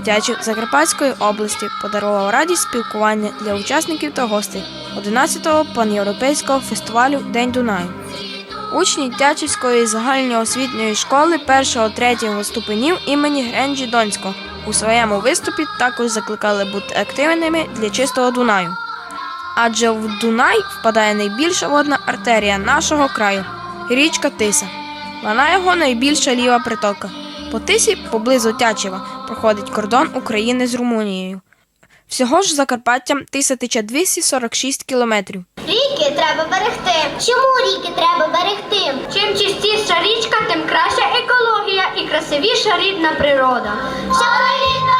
Тячів Закарпатської області подарував радість спілкування для учасників та гостей 11-го панєвропейського фестивалю День Дунаю. Учні Тячівської загальноосвітньої школи 1-3 ступенів імені Гренджі Донського у своєму виступі також закликали бути активними для чистого Дунаю. Адже в Дунай впадає найбільша водна артерія нашого краю річка Тиса. Вона його найбільша ліва притока. По тисі поблизу Тячева проходить кордон України з Румунією. Всього ж Закарпаттям тиса тече 246 кілометрів. Ріки треба берегти. Чому ріки треба берегти? Чим чистіша річка, тим краща екологія і красивіша рідна природа. Що рідна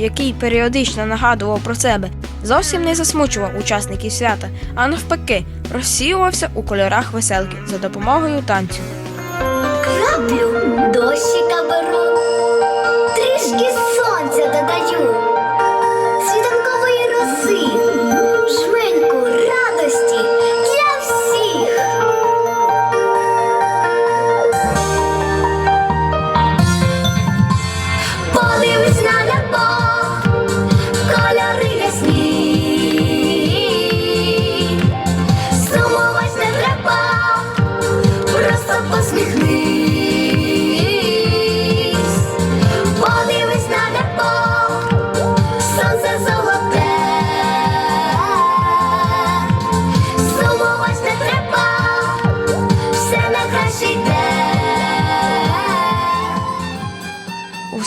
який періодично нагадував про себе, зовсім не засмучував учасників свята, а навпаки, розсіювався у кольорах веселки за допомогою танцю. Краплю дощика беру,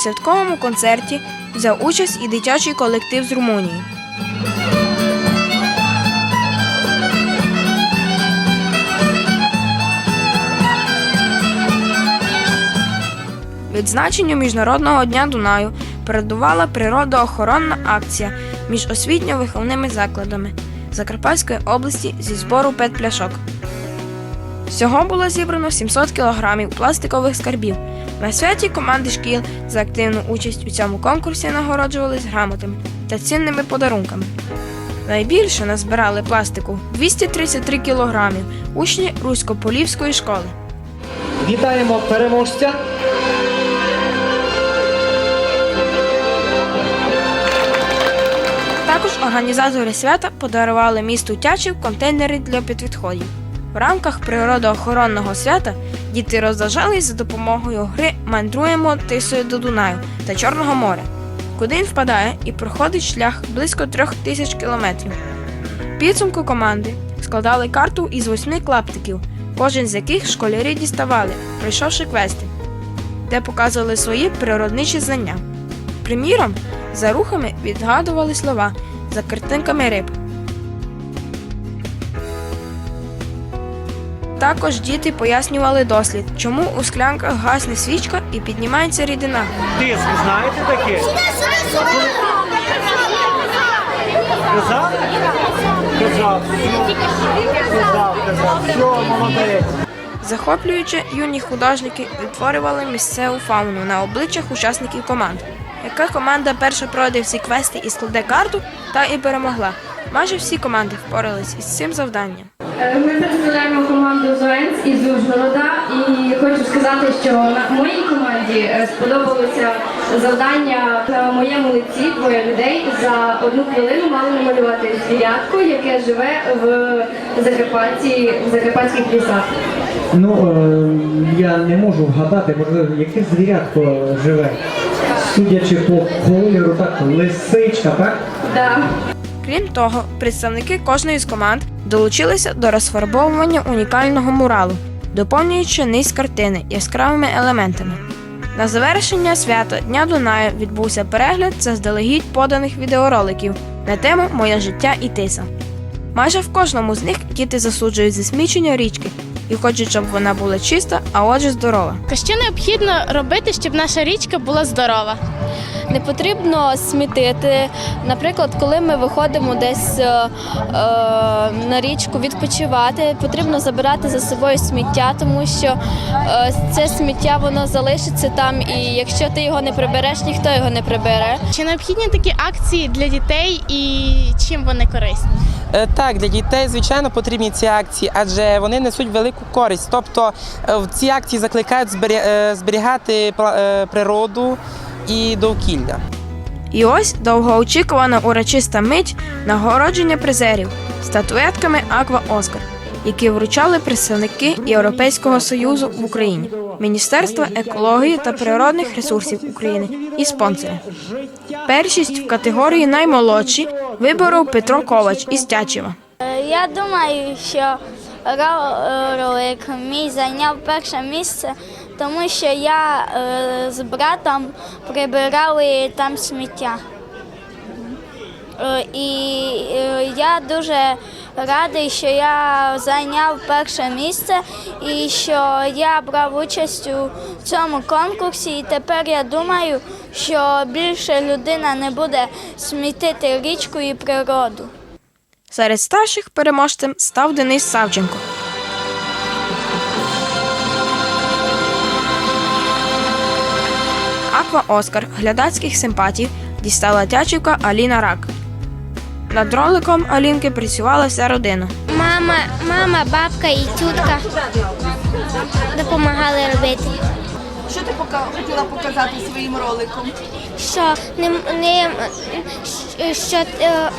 святковому концерті взяв участь і дитячий колектив з Румунії. Відзначенню Міжнародного дня Дунаю передувала природоохоронна акція між освітньо-виховними закладами Закарпатської області зі збору пет-пляшок. Всього було зібрано 700 кілограмів пластикових скарбів. На святі команди шкіл за активну участь у цьому конкурсі нагороджувались грамотами та цінними подарунками. Найбільше назбирали пластику 233 кілограмів учні Русько-Полівської школи. Вітаємо переможця. Також організатори свята подарували місту Тячів контейнери для підвідходів. В рамках природоохоронного свята діти розважались за допомогою гри Мандруємо тисою до Дунаю та Чорного моря, куди він впадає і проходить шлях близько трьох тисяч кілометрів. Підсумку команди складали карту із восьми клаптиків, кожен з яких школярі діставали, пройшовши квести, де показували свої природничі знання. Приміром, за рухами відгадували слова за картинками риб. Також діти пояснювали дослід, чому у склянках гасне свічка і піднімається рідина. Тиск, знаєте таке? Казав? Казав. Казав, казав. Все, молодець. Захоплюючи, юні художники відтворювали місцеву фауну на обличчях учасників команд. Яка команда перша пройде всі квести і складе карту, та і перемогла. Майже всі команди впорались із цим завданням. Е, Ми представляємо команду Зоенс із Ужгорода і хочу сказати, що на моїй команді е, сподобалося завдання на моєму лиці двоє людей за одну хвилину мали намалювати звірятко, яке живе в Закарпатті, в закарпатських лісах. Ну, е, я не можу вгадати, можливо, яке звірятко живе. Судячи по кольору, так, лисичка, так? Да. Крім того, представники кожної з команд долучилися до розфарбовування унікального муралу, доповнюючи низ картини яскравими елементами. На завершення свята Дня Дунаю відбувся перегляд заздалегідь поданих відеороликів на тему Моє життя і тиса. Майже в кожному з них діти засуджують засмічення річки і хочуть, щоб вона була чиста, а отже здорова. Та що необхідно робити, щоб наша річка була здорова? Не потрібно смітити. Наприклад, коли ми виходимо десь е, е, на річку відпочивати, потрібно забирати за собою сміття, тому що е, це сміття воно залишиться там, і якщо ти його не прибереш, ніхто його не прибере. Чи необхідні такі акції для дітей і чим вони корисні? Е, Так, для дітей, звичайно, потрібні ці акції, адже вони несуть велику користь. Тобто е, в ці акції закликають зберігати пла- природу і довкілля. І ось довгоочікувана урочиста мить нагородження призерів статуетками Аква Оскар, які вручали представники Європейського союзу в Україні, Міністерства екології та природних ресурсів України і спонсори. Першість в категорії наймолодші виборов Петро Ковач із Тячева. Я думаю, що ролик мій зайняв перше місце, тому що я е, з братом прибирали там сміття. Е, І е, я дуже радий, що я зайняв перше місце і що я брав участь у цьому конкурсі. І тепер я думаю, що більше людина не буде смітити річку і природу. Серед старших переможцем став Денис Савченко. Аква Оскар глядацьких симпатій дістала тячівка Аліна Рак. Над роликом Алінки працювала вся родина. Мама, мама, бабка і тютка допомагали робити. Що ти пока- хотіла показати своїм роликом? Що не, не що, е,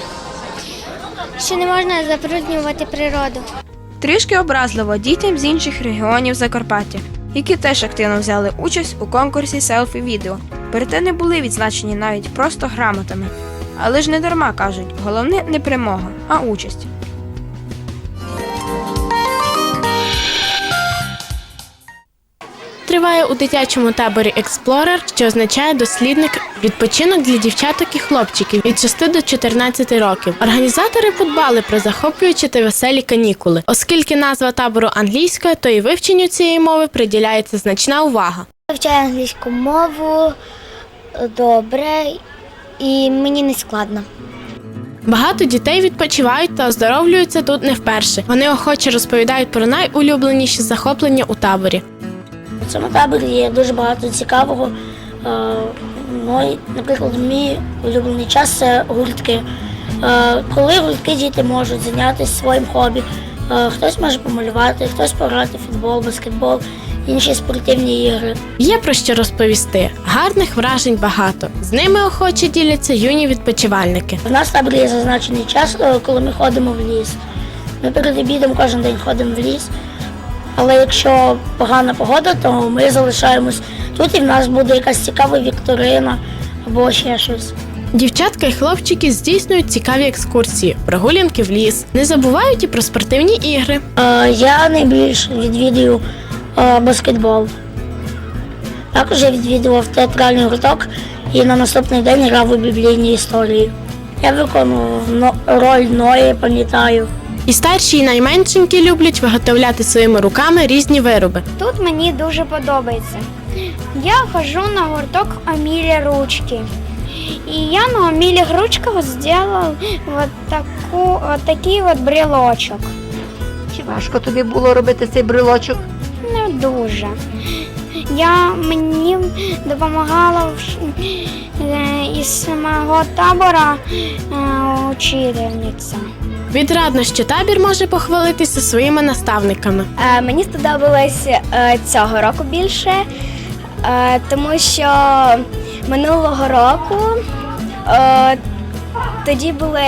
що не можна забруднювати природу. Трішки образливо дітям з інших регіонів Закарпаття, які теж активно взяли участь у конкурсі селфі-відео. Проте не були відзначені навіть просто грамотами. Але ж не дарма кажуть, головне не перемога, а участь. Триває у дитячому таборі Експлорер, що означає дослідник відпочинок для дівчаток і хлопчиків від 6 до 14 років. Організатори подбали про захоплюючі та веселі канікули, оскільки назва табору англійська, то і вивченню цієї мови приділяється значна увага. Вивчаю англійську мову добре і мені не складно. Багато дітей відпочивають та оздоровлюються тут не вперше. Вони охоче розповідають про найулюбленіші захоплення у таборі. У цьому таборі є дуже багато цікавого. Ну, наприклад, мій улюблений час це гуртки. Е, Коли гуртки діти можуть зайнятися своїм хобі. Е, Хтось може помалювати, хтось пограти в футбол, баскетбол, інші спортивні ігри. Є про що розповісти. Гарних вражень багато. З ними охоче діляться юні відпочивальники. У нас в таборі є зазначений час, коли ми ходимо в ліс. Ми перед обідом кожен день ходимо в ліс. Але якщо погана погода, то ми залишаємось тут і в нас буде якась цікава вікторина або ще щось. Дівчатка і хлопчики здійснюють цікаві екскурсії, прогулянки в ліс. Не забувають і про спортивні ігри. Е, Я найбільше відвідую е, баскетбол. Також я відвідував театральний гурток і на наступний день грав у біблійні історії. Я виконував роль Ної, пам'ятаю. І старші, і найменшенькі люблять виготовляти своїми руками різні вироби. Тут мені дуже подобається. Я хожу на гурток Амілі ручки. І я на Амілі ручках таку, вот такий от брелочок. Чи важко тобі було робити цей брелочок? Не дуже. Я мені допомагала е, із мого табора е, учительниця. Відрадно, що табір може похвалитися своїми наставниками. Е, Мені сподобалось е, цього року більше, е, тому що минулого року е, тоді були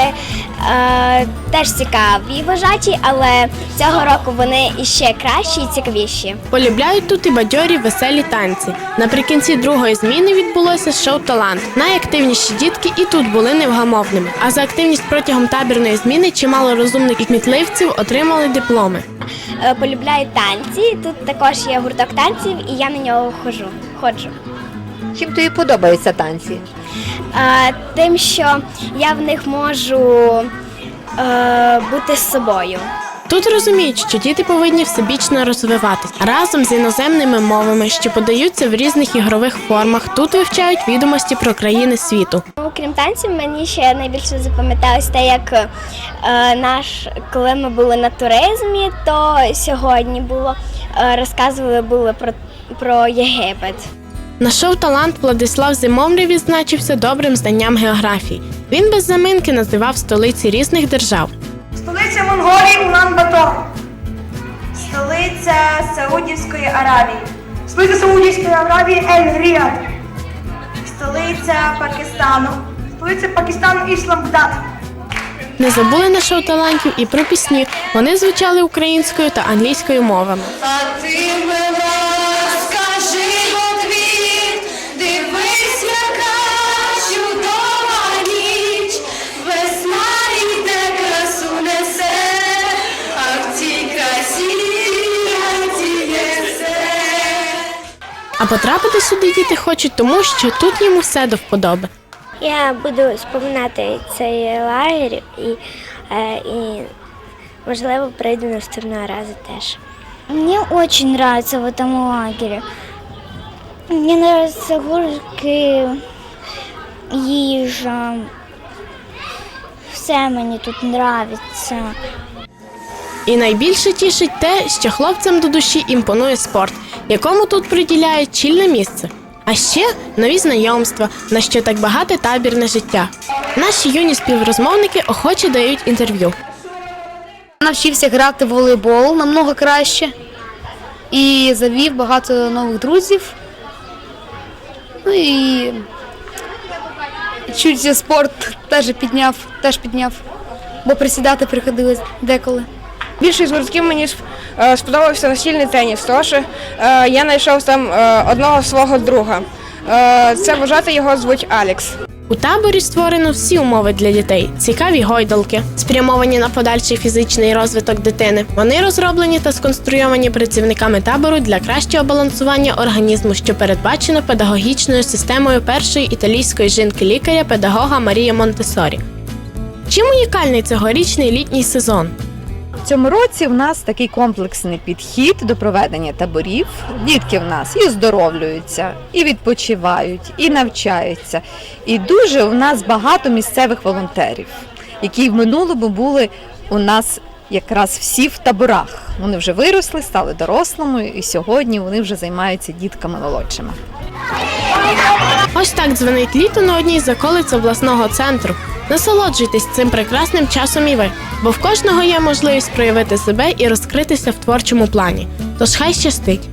е, теж цікаві вважаті, але цього року вони іще кращі і цікавіші. Полюбляють тут і бадьорі веселі танці. Наприкінці другої зміни відбулося шоу Талант. Найактивніші дітки і тут були невгамовними. А за активність протягом табірної зміни чимало розумних і кмітливців отримали дипломи. Е, Полюбляю танці. Тут також є гурток танців, і я на нього ходжу. ходжу. Чим тобі подобаються танці? Е, Тим, що я в них можу е, бути з собою. Тут розуміють, що діти повинні всебічно розвиватись разом з іноземними мовами, що подаються в різних ігрових формах. Тут вивчають відомості про країни світу. Окрім танців, мені ще найбільше запам'яталось те, як е, наш, коли ми були на туризмі, то сьогодні було е, розказували були про, про Єгипет. На шоу талант Владислав Зимовний відзначився добрим знанням географії. Він без заминки називав столиці різних держав. Столиця Монголії Улан-Батор. Столиця Саудівської Аравії. Столиця Саудівської Аравії Ель-Ріад. Столиця Пакистану. Столиця Пакистану Ісламбад. Не забули на шоу талантів і про пісні. Вони звучали українською та англійською мовами. А потрапити сюди діти хочуть, тому що тут їм усе до вподоби. Я буду споминати цей лагерь і, е, і можливо прийду наступного разу теж. Мне очень нравится в этом лагере. Мне нравятся горки, їжа. Все мені тут нравится. І найбільше тішить те, що хлопцям до душі імпонує спорт, якому тут приділяють чільне місце. А ще нові знайомства, на що так багате табірне життя. Наші юні співрозмовники охоче дають інтерв'ю. Навчився грати в волейбол намного краще і завів багато нових друзів. Ну і чуть спорт теж підняв, теж підняв, бо присідати приходилось деколи. Більшість гуртків мені е, сподобався настільний теніс, тому що е, я знайшов там е, одного свого друга. Це вважати його звуть Алекс. У таборі створено всі умови для дітей: цікаві гойдалки, спрямовані на подальший фізичний розвиток дитини. Вони розроблені та сконструйовані працівниками табору для кращого балансування організму, що передбачено педагогічною системою першої італійської жінки-лікаря педагога Марії Монтесорі. Чим унікальний цьогорічний літній сезон? Цьому році в нас такий комплексний підхід до проведення таборів. Дітки в нас і оздоровлюються, і відпочивають, і навчаються. І дуже у нас багато місцевих волонтерів, які в минулому були у нас якраз всі в таборах. Вони вже виросли, стали дорослими, і сьогодні вони вже займаються дітками молодшими. Ось так дзвонить літо на одній з околиць обласного центру. Насолоджуйтесь цим прекрасним часом і ви, бо в кожного є можливість проявити себе і розкритися в творчому плані. Тож хай щастить!